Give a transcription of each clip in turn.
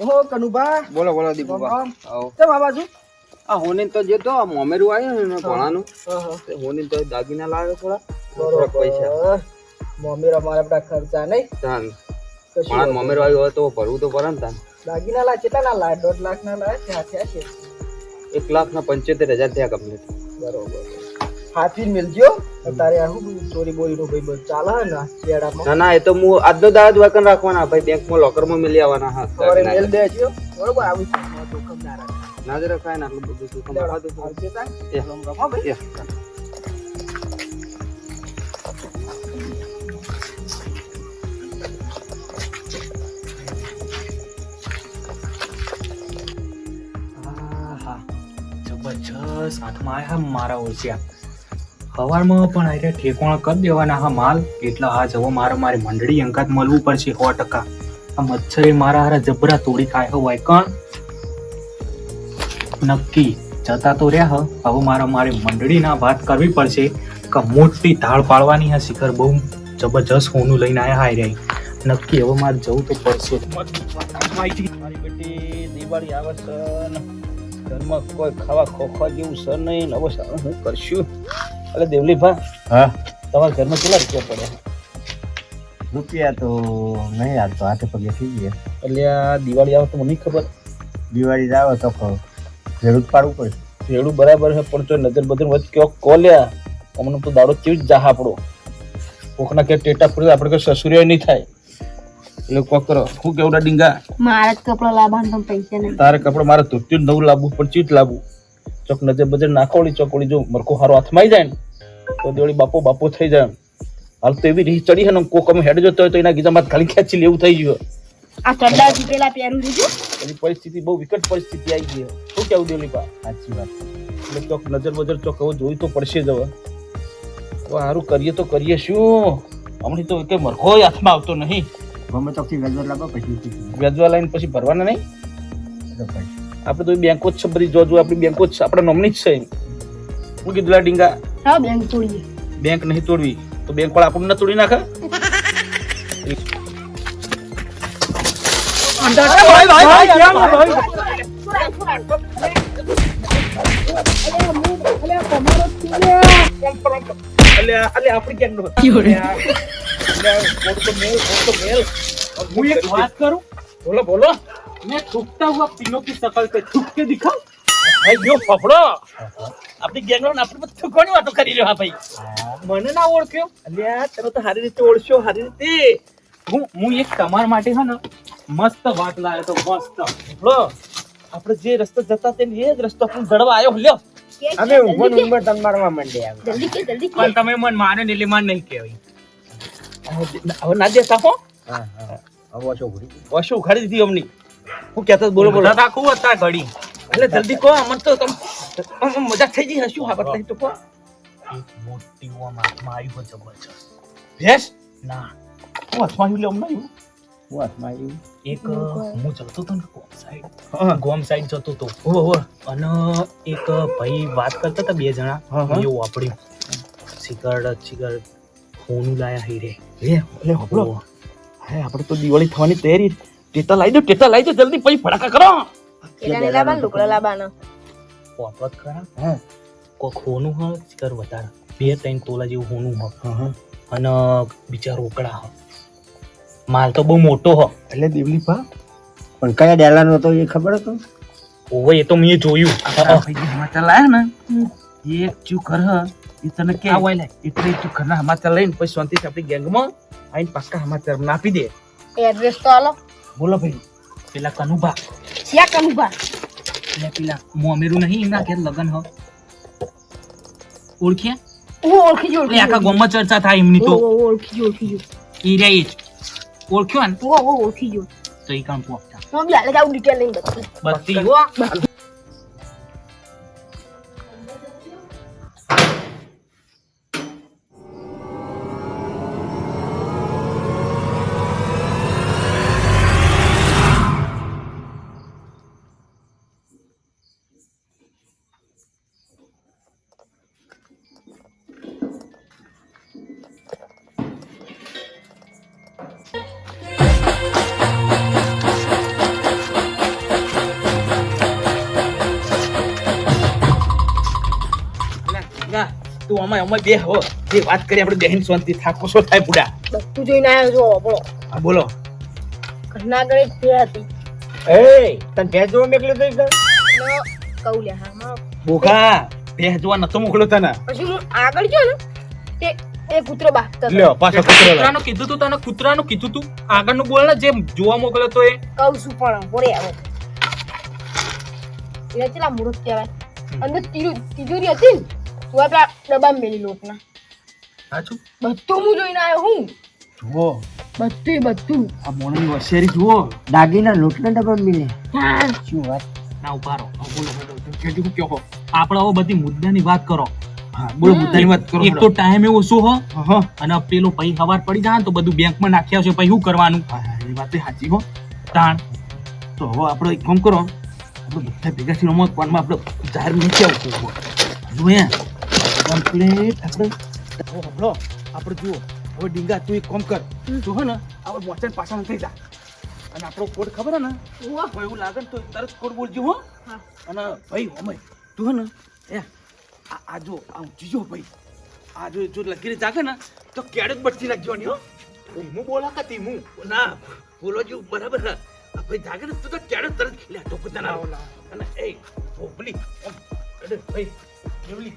ઓહો કનુભા. બોલો બોલો દીપુભા. કેમ આ બાજુ? આ હોની તો જે તો મોમેરું આવ્યું ને ભણાનું. હા, હા. તે તો દાગીના લાવ્યો થોડા પૈસા. મમ્મી અમારા બધા ખર્ચા નહીં? તાન. કશું ભણા વાંધો આવ્યું હોય તો ભરવું તો ને તાન. દાગીના લાય કેટલા ના લાય? દોઢ લાખ ના લાય ત્યાં થયા છે. એક લાખ ના પંચોતેર હજાર થયા કમ્પ્લીટ બરોબર. હાથી મિલજો તારે આ શું ચોરી બોરી નું ભાઈ બધું ચાલે હે ને શિયાળામાં ના ના એ તો હું આજનો દાડ જ વાકન રાખવાના ભાઈ બેંકમાં લોકરમાં મિલી આવવાના હા સવારે દાગીના. મેલ દેજો બરોબર આવું જોખમદાર ના જ રખાય ને આટલું બધું શું કમાવા દો તો. આવશે તાન એ. રામ રામ હો ભાઈ એ. આહા, જબરજસ્ત હાથમાં આયા મારા ઓળખ્યા હવારમાં પણ આરે ઠેકોણ કરી દેવાના હા માલ. એટલે આ જવો, મારે મારી મંડળી અંકાત મળવું પડશે સો ટકા. આ મચ્છરે મારા હારા જબરા તોડી ખાય હોય કણ? નક્કી. જતા તો રહ્યા, હવે મારે મારી મંડળીના વાત કરવી પડશે કે મોટી ધાળ પાડવાની હા શિખર બહુ જબરજસ્ત હોનું લઈને આયા હાય રહી નક્કી હવે મારે જવું તો પડશે. મારી બેટી, દિવાળી આવે છે ઘરમાં કોઈ ખાવા ખોખવા જેવું સર નહીં નવો સારું હું કરશું? એટલે દેવલીભા હા? તમારા ઘરમાં કેટલા રૂપિયા પડ્યા? રૂપિયા તો નહીં આવતો હાથે પગે થઈ ગયા. એટલે આ દિવાળી આવે તો મને ખબર. દિવાળી આવે તો ખબર ભેડું પાડવું પડે. ભેડું બરાબર છે પણ તો નજર બદર વચ્ચે કયો કોલ્યા અમને તો દાડો કેવી જ જાહ આપણો. કોકના કે ટેટા પડે આપણે કે સસુરિયા નહીં થાય. એટલે કોક કરો હું કેવડા ડીંગા? મારા કપડા લાવવાનું પૈસા નહીં. તારે કપડા મારે ધોત્યું નવું લાવવું પણ ચીટ લાવવું? ચોક નજર બજર નાખોળી ચોકડી જો મરકો હારો હાથમાં આવી જાય ને તો દેવળી બાપો બાપો થઈ જાય હાલ તો એવી રીત ચડી હે ને કોક અમે હેડ જતો હોય તો એના ગીજામાં ખાલી ખેંચી લેવું થઈ ગયું આ ચડ્ડા જીતેલા પહેરું લીધું એની પરિસ્થિતિ બહુ વિકટ પરિસ્થિતિ આવી ગઈ શું કેવું દેવલી પા સાચી વાત. એટલે ચોક નજર બજર ચોક હવે જોઈ તો પડશે જ હવે. તો સારું કરીએ તો કરીએ શું? હમણાં તો કે મરખો હાથમાં આવતો નહીં. ગમે ચોકથી વેજર લાવવા પછી ઉઠી વ્યાજવા લાઈન પછી ભરવાના નહીં? પછી. આપણે તો બેંકો જ છે બધી જો જો આપણી બેંકો જ છે આપણા નોમની જ છે હું કીધું લા ડીંગા હા બેંક તોડીએ બેંક નહીં તોડવી તો બેંક પણ આપણને તોડી નાખે એટલે એટલે આપણી ગેંગ નો હું એક વાત કરું બોલો બોલો मैं थूकता हुआ तीनों की शकल पे थूक के दिखाऊं ભાઈ જો ફફડો આપણી ગેંગ નો આપણે બધું કોની વાતો કરી રહ્યો હા ભાઈ મને ના ઓળખ્યો અલ્યા તમે તો સારી રીતે ઓળશો સારી રીતે હું હું એક તમારા માટે છે ને મસ્ત વાત લાવ્યો તો મસ્ત ફફડો આપણે જે રસ્તે જતા તે એ જ રસ્તો આપણે દડવા આવ્યો લ્યો અમે ઉંમર ઉંમર તન મારવા માંડ્યા જલ્દી કે જલ્દી કે પણ તમે મને માને ને એટલે માન નહીં કહેવાય હવે ના દેતા હો હા હા હવે છો ઘડી વશો ઉખાડી દીધી અમની હું કહેતો બોલો બોલો. દાદા રાખું હતા ઘડી. એટલે જલ્દી કહો અમને તો તમ મજાક થઈ ગઈ હશું હા બતાવી તો કહો. એક મોટી ઓમ હોય જબરજસ્ત. ભેસ? ના. હું હાથમાં લે અમને હું હાથમાં એક હું જતો તો ને ગોમ સાઈડ હા. ગોમ સાઈડ જતો તો. હો હો. અને એક ભાઈ વાત કરતા હતા બે જણા. એવું વાપર્યું. સિગારેટ સિગારેટ ફોનું લાયા હી રે. લે લે હે આપણે તો દિવાળી થવાની તૈયારી ટેટા લાવી દો ટેટા લાવી દો જલ્દી પછી ફટાકા કરો. કેલા ને લાવવાનું લુકડા લાવવાનો. પોતવત ખરા? હા. કોક હોનું હ કર વધારે. બે ત્રણ તોલા જેવું હોનું હ અને બીજા રોકડા હ માલ તો બહુ મોટો હ એટલે દેવલી પા. પણ કયા ડેલાનો હતો એ ખબર હતો? ઓવે એ તો મેં જોયું. સમાચાર લાયા ને એ ચૂ કર એ તને કે આ વાય લે. એટલે તું ઘરના સમાચાર લઈને પછી શાંતિથી આપણી ગેંગમાં આઈને પાક્કા સમાચાર આપી દે. એડ્રેસ તો આલો. બોલો ભાઈ પેલા કનુભા. ક્યાં કનુભા. એટલે પેલા મોમેરું નહીં એમના ઘેર લગન હો. ઓળખ્યા ઓળખી જો આખા ગામમાં ચર્ચા થાય એમની તો. ઓળખી જો ઓળખી જો એ રે ઓળખ્યો ને? ઓ ઓ ઓળખી જો તો એ કામ પહોંચતા. હું બી આલે જાઉં ડિટેલ લઈને બધી. બત્તી તું અમાય અમાય બે હો. જે વાત કરી આપણે બહેન શાંતિ થાકો શું થાય બુડા. બધું જોઈને આવ્યો છો આપણો હા બોલો. ઘરના આગળ એક હતી. એ તન ભેંસ જોવા મેકલ્યો તો એકદમ? કહું લે હા માં. બોકા બે જોવા નતો મોકલ્યો તને. પછી હું આગળ ગયો ને તે એ કૂતરો બાકતો લ્યો પાછો કૂતરો કૂતરાનો કીધું તું તને કૂતરાનું કીધું તું? આગળનું બોલ ને જે જોવા મોકલ્યો તો એ. કહું છું પણ બોરે આવો એટલે ચલા મૂર્ખ કહેવાય? અંદર તિજુ- તિજોરી હતી ને તું આપણા ડબ્બા મેલી લોટના સાચું? બધું હું જોઈને આવ્યો હું. જુઓ. બધું બધું આ મોણની હોશિયારી જુઓ. દાગીના લોટના ડબ્બા મિલે. હા. શું વાત? ના ઉપારો રહો. બોલો બોલો. તમે કેજો કહો. આપણે હવે બધી મુદ્દાની વાત કરો. હા બોલો મુદ્દાની વાત કરો એક તો ટાઈમ એવો શું હો? હા હા. અને પેલો પૈ હવાર પડી જાય ને તો બધું બેંકમાં નાખ્યા છે પછી શું કરવાનું? એ વાત સાચી હો. તાણ. તો હવે આપણે એક કામ કરો. આપણે બધા ભેગા થઈને અમુક પણ આપણે જાહેર નથી આવતું જો અહીંયા કમ્પ્લીટ આપણે હો હંભળો આપણે જુઓ. હવે ડીંગા તું એક કામ કર. તું હે ને આપણે મોચાને પાછા થઈ જા. અને આપણો કોડ ખબર હે ને. ભાઈ એવું લાગે ને તો તરત કોડ બોલજો હો. હા. અને ભાઈ ઓમય તું હે ને એ આ આ જો આ ઊંચી જો ભાઈ. આ જો જો લગીને જાગે ને તો કેડે જ બટતી નાખજો હો. હું બોલા કે તીમું ના બોલો જો બરાબર હે. ભાઈ જાગે ને તું તો કેડે જ તરત ખીલ્યા તો કુતના અને એ ભોપલી અરે ભાઈ કેવલી.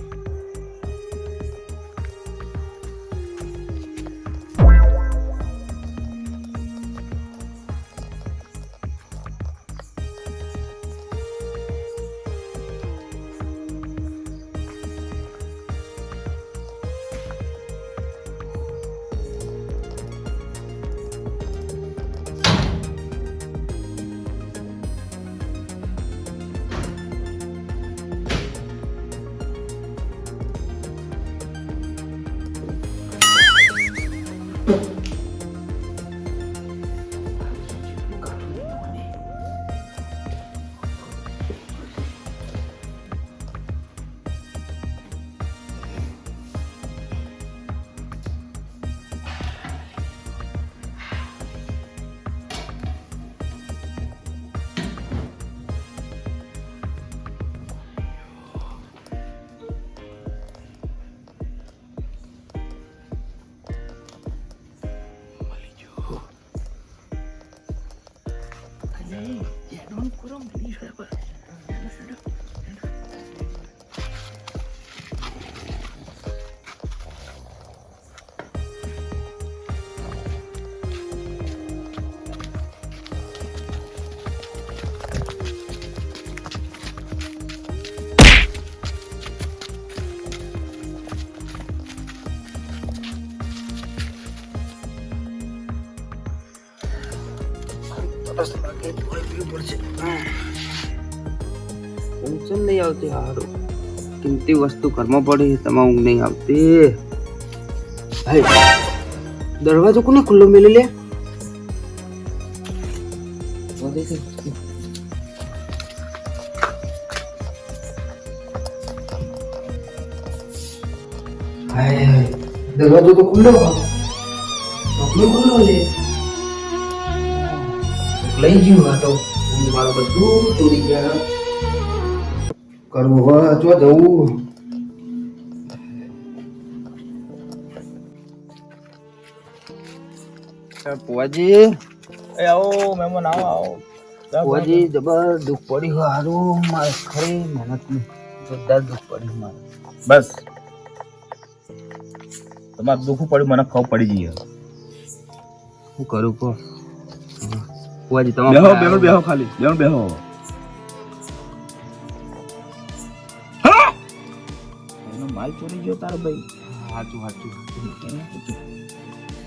ટેન્શન નહીં આવતી, હારું. કિંમતી વસ્તુ ઘરમાં પડી તમામ ઊંઘ નહીં આવતી. દરવાજો કોને ખુલ્લો મેલી લે? દરવાજો તો ખુલ્લો ખુલ્લો છે લઈ ગયું આ તો. મારું બધું ચોરી ગયા. કરવું હોય જો જવું. પુવાજી. એ આવો મહેમાન આવો આવો. પુવાજી જબર દુઃખ પડ્યું હારું મારે ખરી મહેનત જોરદાર દુઃખ પડ્યું મારે. બસ. તમારે દુઃખ પડ્યું મને ખબર પડી જઈએ શું કરું કહો? પુવાજી બેહો બેહો બેહો ખાલી. બેહો બેહો. એનો માલ ચોરી ગયો તારો ભાઈ. સાચું સાચું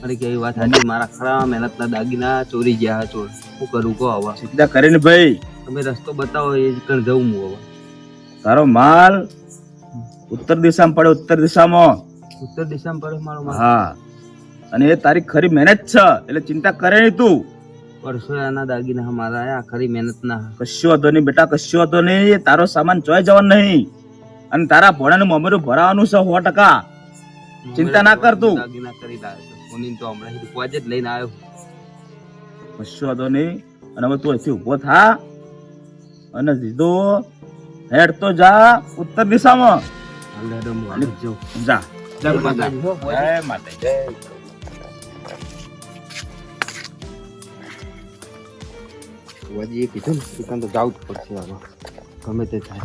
અરે કેવી વાત સાચી મારા ખરા મહેનતના દાગીના ચોરી ગયા ચોર. શું કરું કહો હવે? સીધા કરીને ભાઈ. તમે રસ્તો બતાવો એ જ કણ જવું હું હવે? તારો માલ ઉત્તર દિશામાં પડે ઉત્તર દિશામાં. ઉત્તર દિશામાં પડે મારો માલ? હા. અને એ તારી ખરી મહેનત છે એટલે ચિંતા કરે નહીં તું. પરસો દાગીના મારા આયા. ખરી મહેનત ના. કશો હતો નહીં બેટા કશો હતો નહીં. તારો સામાન ચોય જવાનો નહીં. અને તારા ભોળાનું મમરું ભરાવાનું છે સો ટકા. ચિંતા ના કર તું. દાગીના કરી લાવ્યો છે તો હમણાં રૂપવા જ લઈને આવ્યો. કશો હતો નહીં. અને હવે તું અહીંથી ઊભો થા. અને સીધો હેડ તો જા ઉત્તર દિશામાં. જા જય માતા. જય જય કીધું ને દુકાન તો જવું જ પડશે આમાં. ગમે તે થાય.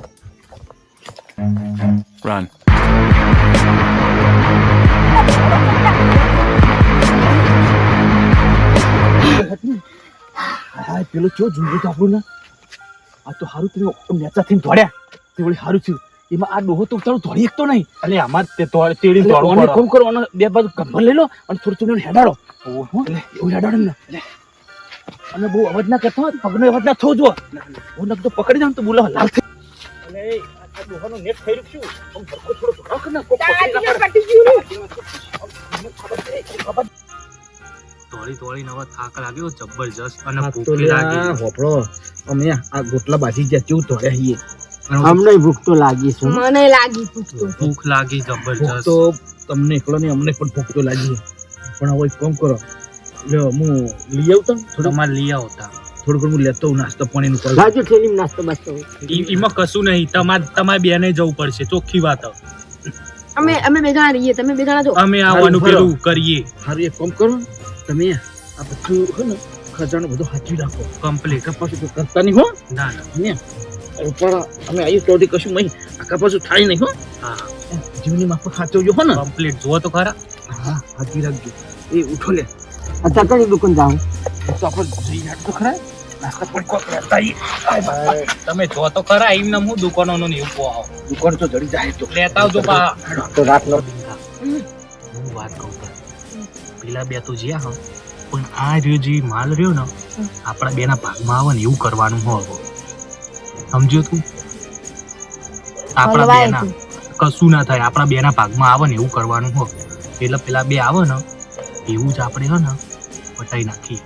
હા પેલો ચો ઝુંઝુ તો આપણું ને? આ તો હારું તમે નેચા થઈને દોડ્યા. તે વળી હારું થયું. એમાં આ ડોહો તો ઉતારો દોડી એકતો નહીં. એટલે આમાં તે તેડી દોડવાનો દોડવું કોમ કરવાનો? બે બાજુ કંભર લઈ લો અને થોડું થોડું હેડાડો. એવું હેડાડો ને. એટલે અને બહુ અવાજ ના કરતો હોય, પગનો અવાજ ના થવો જો હું નક તો પકડી જાઉં તો બોલાવા લાલ થઈ અને આ ડોહાનો નેટ થઈ રહ્યું શું આમ ભરકો થોડો ભરાવ કર ને, કોક પકડી ના દાગીના પટી ગયું ને. દોડી દોડીને થાક લાગ્યો જબરજસ્ત અને આ લાગી હોપળો અમે આ ગોટલા બાજી ગયા તોડ્યા છીએ અમને ભૂખ તો લાગી છે મને લાગી ભૂખ તો. ભૂખ લાગી જબરજસ્ત. તો તમને એકલો અમને પણ ભૂખ તો લાગી પણ હવે કોમ કરો. લ્યો હું લઈ આવું તને થોડું તમારે લઈ આવતા. થોડું ઘણું હું લેતો નાસ્તો પાણી નું રાજુ ઠેલી નાસ્તો બાસ્તો? ઈમાં કશું નહીં. તમારે તમારે બેને જવું પડશે. ચોખ્ખી વાત. અમે અમે બે જણા રહીએ. તમે બે જણા જો અમે આવવાનું પેલું કરીએ. સારું એક કામ કરો તમે આ બધું હે ને ખજાનો બધો હાચવી રાખો. કમ્પ્લીટ કપાસું કરતા નહીં હો. ના ના. ને પણ અમે આવીએ તો કશું નહીં. આખા પાછું થાય નહીં હો. હા. જીવની માફક સાચવજો હો ને. કમ્પ્લીટ જુઓ તો ખરા. હા હાચવી રાખજો. એ ઉઠો લે. અત્યારે કઈ દુકાન જાઉં તો આપણે જઈ યાદ તો ખરા. નાસ્તા પણ કોક લેતા આવીએ. તમે જો તો ખરા એમને હું દુકાનો નો આવો. દુકાન તો જડી જાય તો. લેતા આવજો પા તો રાતનો હું વાત કહું પેલા બે તો જ્યાં હો પણ આ રહ્યો જે માલ રહ્યો ને આપણા બેના ભાગમાં આવે ને એવું કરવાનું હોય સમજ્યો તું? આપણા બેના કશું ના થાય આપણા બેના ભાગમાં આવે ને એવું કરવાનું હોય એટલે પેલા બે આવે ને એવું જ આપણે હે ને પટાઈ નાખીએ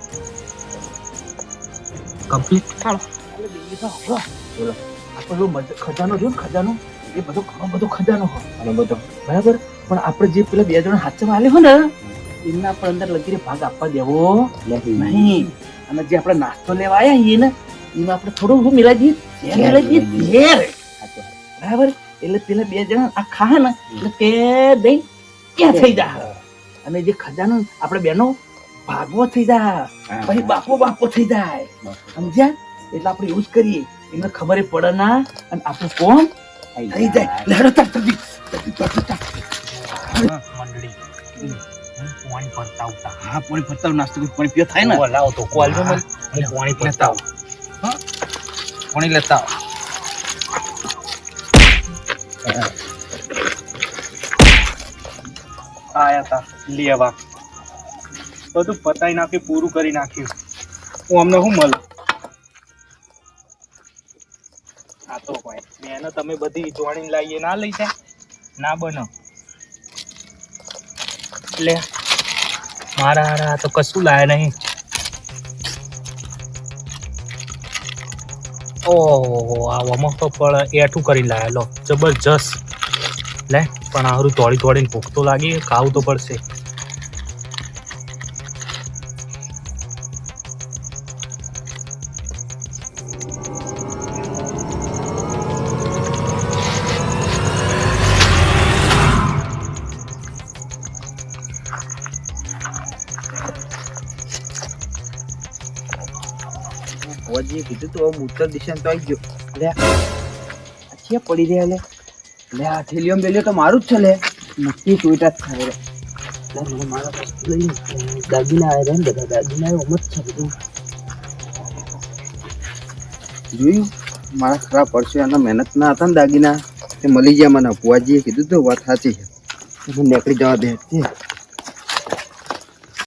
કમ્પ્લીટ આપણો ખજાનો ને ખજાનો. એ બધો ઘણો બધો ખજાનો. હોય બધો. બરાબર? પણ આપણે જે પેલા બે જણા હાથમાં આલે હોય ને એમના પણ અંદર લગીને ભાગ આપવા દેવો. નહીં. અને જે આપણે નાસ્તો લેવા આવ્યા છીએ ને એમાં આપણે થોડું શું મિલાઈ દઈએ. મિલાઈ દઈએ. બરાબર? એટલે પેલા બે જણા આ ખા ને એટલે તે દઈ ક્યાં થઈ જા. અને જે ખજાનો આપણે બેનો ભાગવો થઈ જાય. પછી બાપો બાપો થઈ જાય. સમજ્યા? એટલે આપણે એવું જ કરીએ. એમને ખબર પડે ના. અને આપણું કોણ? થઈ જાય. લેડો તાર જલ્દી જલ્દી, જલ્દી, જલ્દી. મંડળી. પાણી ભરતા આવતા. હા પાણી ભરતા હોય, નાસ્તો કરી પાણી પીવા થાય ને? ઓ, લાવો તો કોલ જો મને પાણી ભરતા આવું. પાણી લેતા આવો. આયા તા. લેવા બધું પતાવી નાખ્યું, પૂરું કરી નાખ્યું. હું અમને શું મળે? આ તો ભાઈ, બેને તમે બધી જોડીને લાવીએ ના લઈ જાય? ના બનો. એટલે મારા હારા તો કશું લાયા નહીં. ઓહો, આવામાં તો પણ એઠું કરી લાયા. લો, જબરજસ્ત. લે, પણ આ તોડી તોડીને ભૂખ તો લાગી, ખાવું તો પડશે. ભુવાજીએ કીધું તો હું ઉત્તર દિશા તો આવી ગયો. લે છે પડી રહ્યા લે. લે, આ થેલીઓ બેલીઓ તો મારું જ છે, લે. નક્કી ટોયટા જ થાય રે. મારા દાગીના આવ્યા ને બધા, દાગીના આવ્યા મત છે બધું. જોયું? મારા ખરાબ પડશે અને મહેનત ના હતા ને દાગીના. તે મળી ગયા મને ભુવાજીએ કીધું તો, વાત સાચી છે. નીકળી જવા દે